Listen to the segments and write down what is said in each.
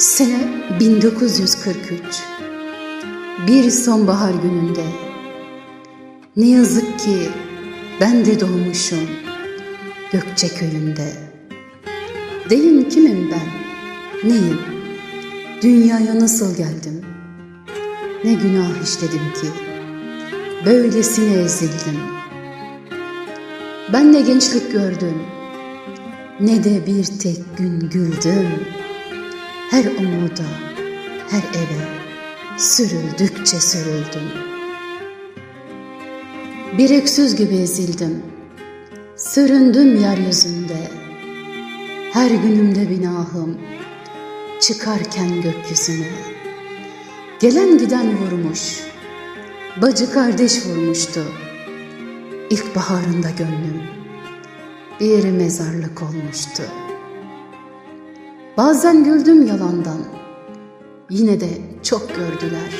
Sene 1943. Bir sonbahar gününde. Ne yazık ki ben de doğmuşum Gökçe köyünde. Deyin kimim ben? Neyim? Dünyaya nasıl geldim? Ne günah işledim ki? Böylesine ezildim. Ben ne gençlik gördüm, ne de bir tek gün güldüm. Her umuda, her eve sürüldükçe sürüldüm. Bir öksüz gibi ezildim, süründüm yeryüzünde. Her günümde binahım, çıkarken gökyüzüne. Gelen giden vurmuş, bacı kardeş vurmuştu. İlkbaharında gönlüm bir mezarlık olmuştu. Bazen güldüm yalandan, yine de çok gördüler.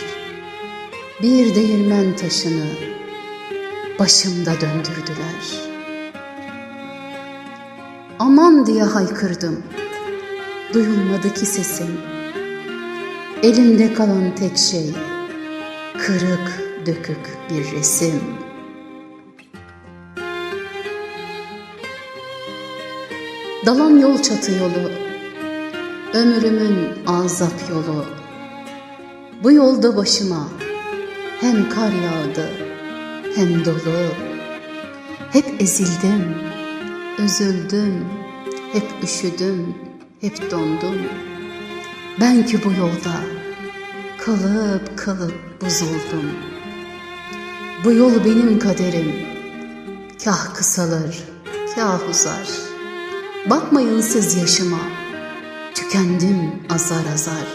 Bir değirmen taşını başımda döndürdüler. Aman diye haykırdım, duyulmadı ki sesim. Elimde kalan tek şey, kırık dökük bir resim. Dalan yol çatı yolu, ömrümün azap yolu. Bu yolda başıma hem kar yağdı hem dolu. Hep ezildim, üzüldüm, hep üşüdüm, hep dondum. Ben ki bu yolda kalıp kalıp buzuldum. Bu yol benim kaderim, kah kısalır, kah uzar. Bakmayın siz yaşıma, tükendim azar azar.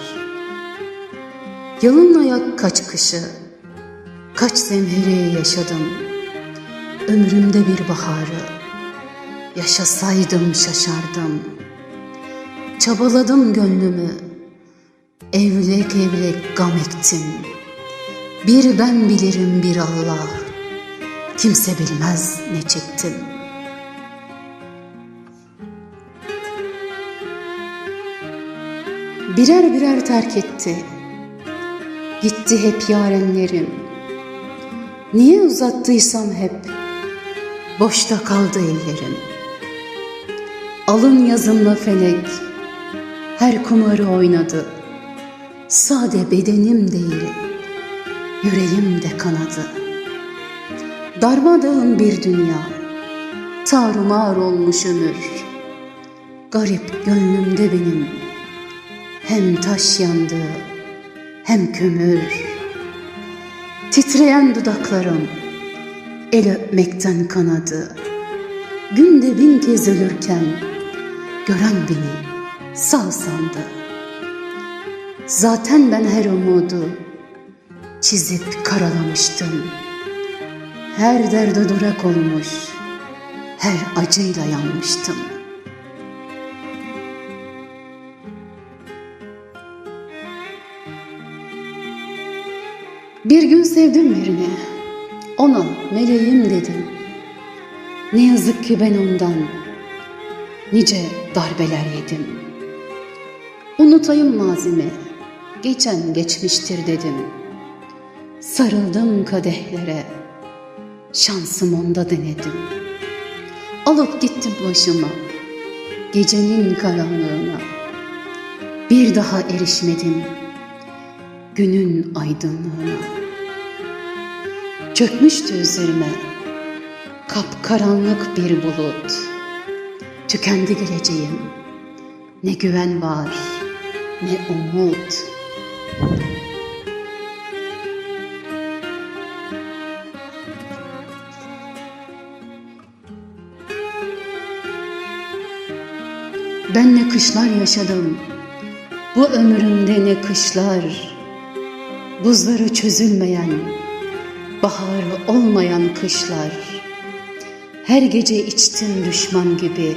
Yalın ayak kaç kışı, kaç zemheri yaşadım. Ömrümde bir baharı, yaşasaydım şaşardım. Çabaladım gönlümü, evlek evlek gam ektim. Bir ben bilirim bir Allah, kimse bilmez ne çektim.'' Birer birer terk etti. Gitti hep yarenlerim. Niye uzattıysam hep boşta kaldı ellerim. Alın yazımla felek her kumarı oynadı. Sade bedenim değil, yüreğim de kanadı. Darmadağın bir dünya, tarumar olmuş ömür. Garip gönlümde benim, hem taş yandı hem kömür. Titreyen dudaklarım el öpmekten kanadı. Günde bin kez ölürken gören beni sağ sandı. Zaten ben her umudu çizip karalamıştım. Her derde durak olmuş, her acıyla yanmıştım.'' Bir gün sevdim birini. Ona meleğim dedim. Ne yazık ki ben ondan nice darbeler yedim. Unutayım mazimi, geçen geçmiştir dedim. Sarıldım kadehlere, şansım onda denedim. Alıp gittim başıma, gecenin karanlığına. Bir daha erişmedim günün aydınlığına. Çökmüştü üzerime kapkaranlık bir bulut. Tükendi geleceğim. Ne güven var, ne umut. Ben ne kışlar yaşadım. Bu ömrümde ne kışlar. Buzları çözülmeyen baharı olmayan kışlar. Her gece içtim düşman gibi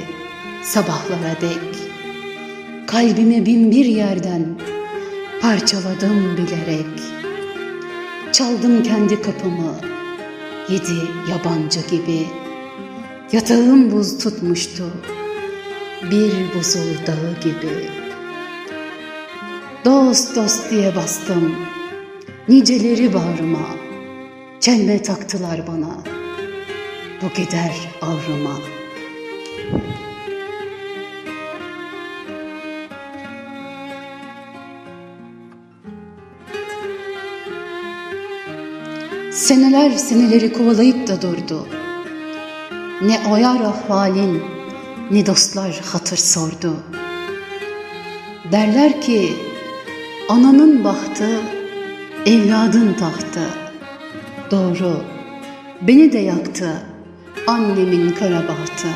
sabahlara dek. Kalbimi bin bir yerden parçaladım bilerek. Çaldım kendi kapımı yedi yabancı gibi. Yatağım buz tutmuştu bir buzul dağı gibi. Dost dost diye bastım, niceleri bağrıma, çelme taktılar bana, bu gider ağrıma. Seneler seneleri kovalayıp da durdu. Ne o yar ahvalin, ne dostlar hatır sordu. Derler ki, ananın bahtı, evladın tahtı. Doğru, beni de yaktı, annemin kara bahtı.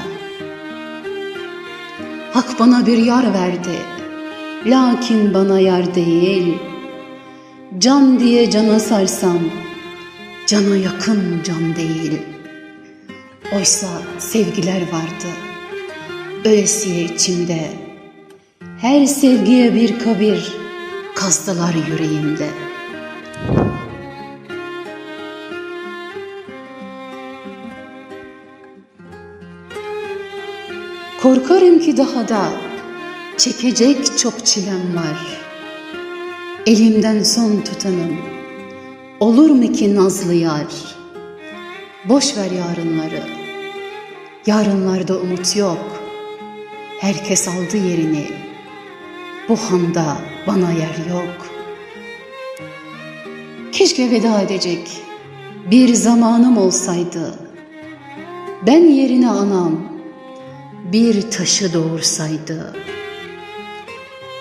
Hak bana bir yar verdi, lakin bana yar değil. Can diye cana sarsam, cana yakın can değil. Oysa sevgiler vardı, ölesiye içimde. Her sevgiye bir kabir kazdılar yüreğimde. Korkarım ki daha da çekecek çok çilem var. Elimden son tutanım, olur mu ki nazlı yar? Boş ver yarınları, yarınlarda umut yok. Herkes aldı yerini, bu handa bana yer yok. Keşke veda edecek bir zamanım olsaydı. Ben yerine anam bir taşı doğursaydı.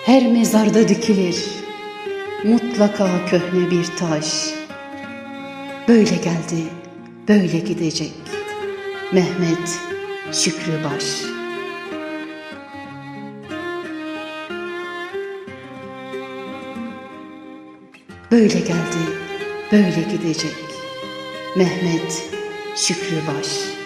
Her mezarda dikilir mutlaka köhne bir taş. Böyle geldi, böyle gidecek. Mehmet Şükrü Baş. Böyle geldi, böyle gidecek. Mehmet Şükrü Baş.